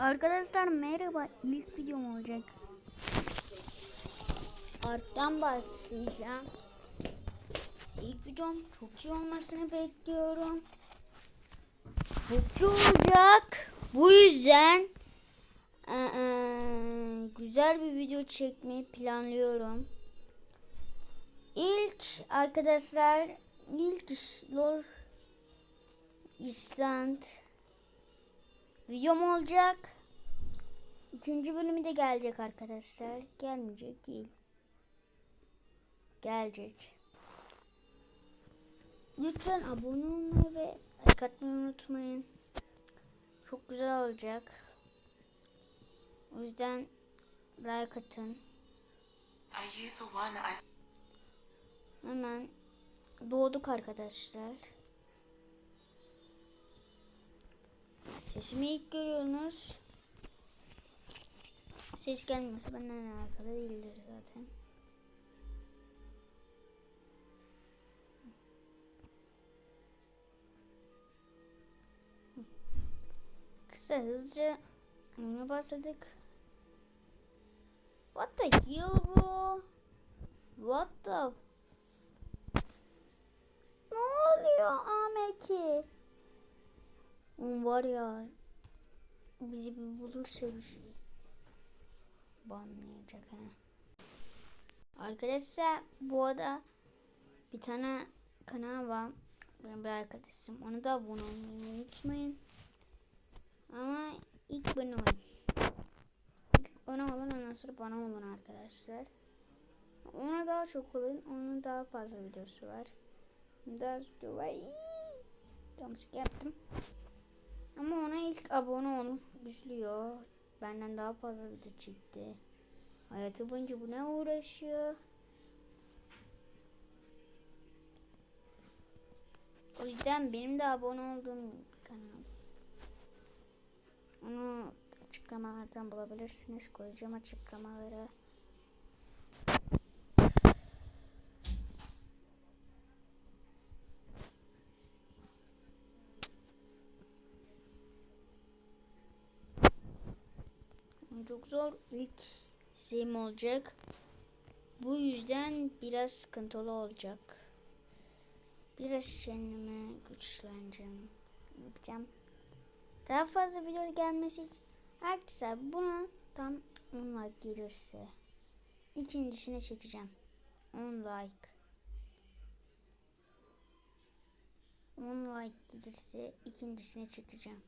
Arkadaşlar merhaba. İlk videom olacak. Arttan başlayacağım. İlk videom çok iyi olmasını bekliyorum. Çok iyi olacak. Bu yüzden eee, güzel bir video çekmeyi planlıyorum. İlk arkadaşlar ilk Lor İsland videom olacak. İkinci bölümü de gelecek arkadaşlar. Gelmeyecek değil. Gelecek. Lütfen abone olmayı ve like atmayı unutmayın. Çok güzel olacak. O yüzden like atın. Hemen doğduk arkadaşlar. Sesimi ilk görüyorsunuz. Ses gelmiyorsa benden alakalı değildir zaten. Kısa hızlıca ona başladık. What the hell bro? What the ne oluyor Ahmet'i? Oğlum var ya bizi bir bulursa bir şey banlayacak ha. Arkadaşlar bu arada bir tane kanal var. Benim bir arkadaşım. Onu da abone olmayı unutmayın. Ama ilk bana olun. İlk bana olun ondan sonra bana olun arkadaşlar. Ona daha çok olun. Onun daha fazla videosu var. Daha video var. Yanlışlıkla yaptım. Ama ona ilk abone olun. Üzülüyor. Benden daha fazla video çekti. Hayatı boyunca bu ne uğraşıyor? O yüzden benim de abone olduğum kanal. Onu açıklamalardan bulabilirsiniz. Koyacağım açıklamalara. Çok zor ilk şeyim olacak. Bu yüzden biraz sıkıntılı olacak. Biraz kendime güçleneceğim. Yapacağım. Daha fazla video gelmesi için arkadaşlar buna tam 10 like gelirse ikincisini çekeceğim. 10 like. 10 like gelirse ikincisini çekeceğim.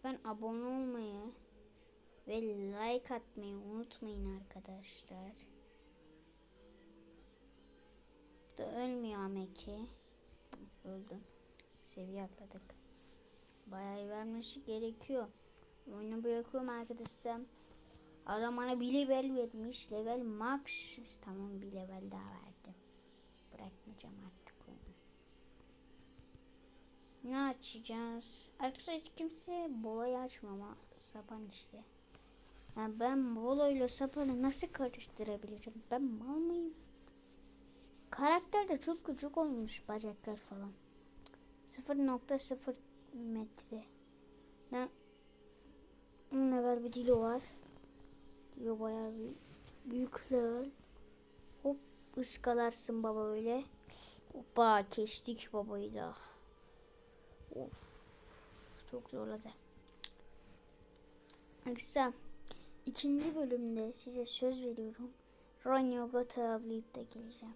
Lütfen abone olmayı ve like atmayı unutmayın arkadaşlar. Bu da ölmüyor Ameki. Öldüm. Seviye atladık. Bayağı vermesi gerekiyor. Oyunu bırakıyorum arkadaşlar. Adam bana bir level vermiş. Level max. Tamam bir level daha verdim. Bırakmayacağım artık. Ne açacağız? Arkadaşlar hiç kimse bolayı açmama. Sapan işte. Yani ben boloyla sapanı nasıl karıştırabilirim? Ben mal mıyım? Karakter de çok küçük olmuş bacaklar falan. 0.0 metre. Ne? Ne level bir dilo var. Dilo bayağı bir büyük level. Hop ıskalarsın baba öyle. Hoppa geçtik babayı da. Of. Çok zorladı. Arkadaşlar ikinci bölümde size söz veriyorum. Gata avlayıp da geleceğim.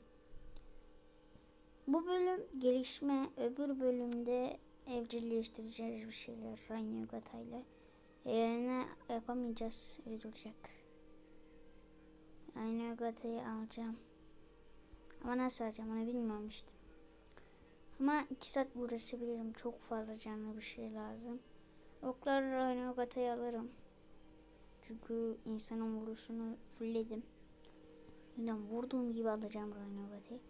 Bu bölüm gelişme, öbür bölümde evcilleştireceğiz bir şeyler Ranyo Gata ile. Yerine yapamayacağız, öyle duracak. Ranyo Gata'yı alacağım. Ama nasıl alacağım onu bilmiyorum işte. Ama iki saat uğraşabilirim. Çok fazla canlı bir şey lazım. Oklar Rhinogata'yı alırım. Çünkü insanın vuruşunu fullledim. Yüzden vurduğum gibi alacağım Rhinogata'yı.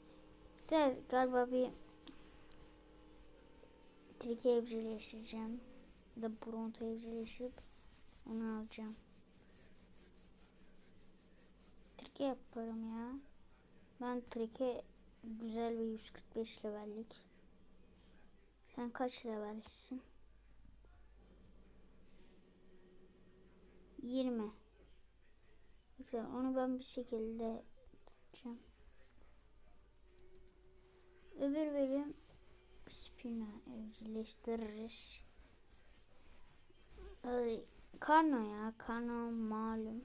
Güzel galiba bir Trike evcilleştireceğim. Da Bronto evcilleştirip onu alacağım. Trike yaparım ya. Ben Trike güzel bir 145 levellik. Sen kaç levelsin? 20. Güzel. Onu ben bir şekilde tutacağım. Öbür bölüm Spina evcilleştiririz. Karno ya. Karno malum.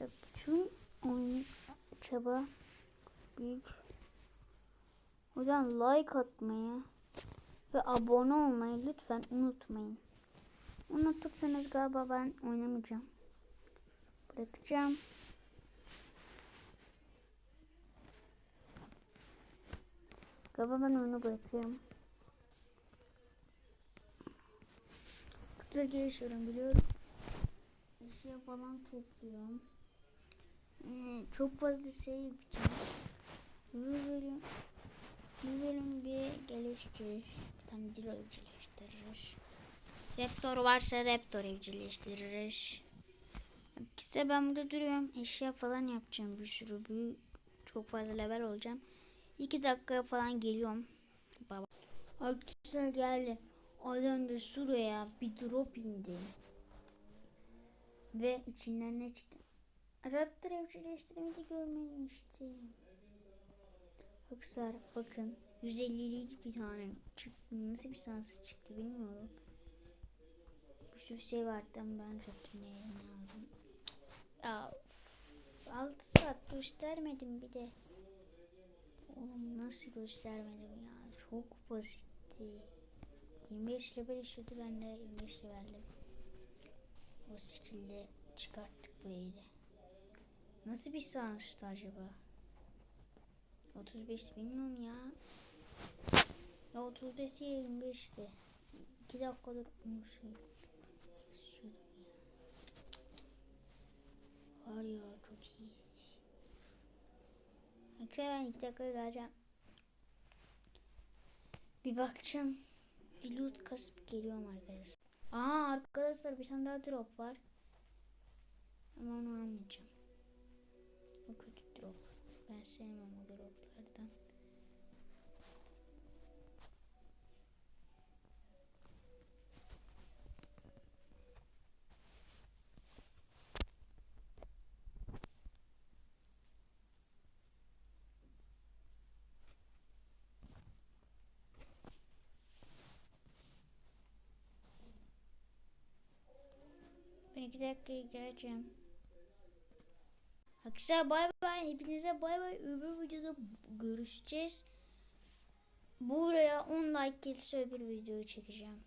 Mesela bütün oyun çaba büyük. O yüzden like atmayı ve abone olmayı lütfen unutmayın. Unutursanız galiba ben oynamayacağım. Bırakacağım. Galiba ben oyunu bırakıyorum. Kutuya gelişiyorum biliyorum. Eşya falan topluyorum. Ee, çok fazla şey yapacağım. Bu bölüm, bir geliştirir. Bir tane dil evcilleştiririz. Raptor varsa Raptor evcilleştiririz. İkisi ben burada duruyorum. Eşya falan yapacağım bir sürü. Büyük, çok fazla level olacağım. İki dakika falan geliyorum. Baba. Arkadaşlar geldi. Az önce şuraya bir drop indi. Ve içinden ne çıktı? Raptor evcilleştirmeyi görmemiştim. Arkadaşlar bakın 150'lik bir tane çıktı. Nasıl bir sansa çıktı bilmiyorum. Bir sürü şey vardı ama ben Raptor'un yerini aldım. Ya 6 saat göstermedim bir de. Oğlum nasıl göstermedim ya çok basitti. 25 level işledi ben de 25 level'dim. O skill'le çıkarttık bu eğri. Nasıl bir savaştı acaba? 35 bilmiyorum ya. Ya 35 değil 25'ti. 2 dakikadır onu şey. Ya. Var ya çok iyi. Arkadaşlar ben 2 dakika geleceğim. Bir bakacağım. Bir loot kasıp geliyorum arkadaşlar. Aa arkadaşlar bir tane daha drop var. Ama onu almayacağım. Ben sevmem o droplardan. Ben iki dakikaya geleceğim. Arkadaşlar bay bay. Hepinize bay bay. Öbür videoda görüşeceğiz. Buraya 10 like gelirse öbür videoyu çekeceğim.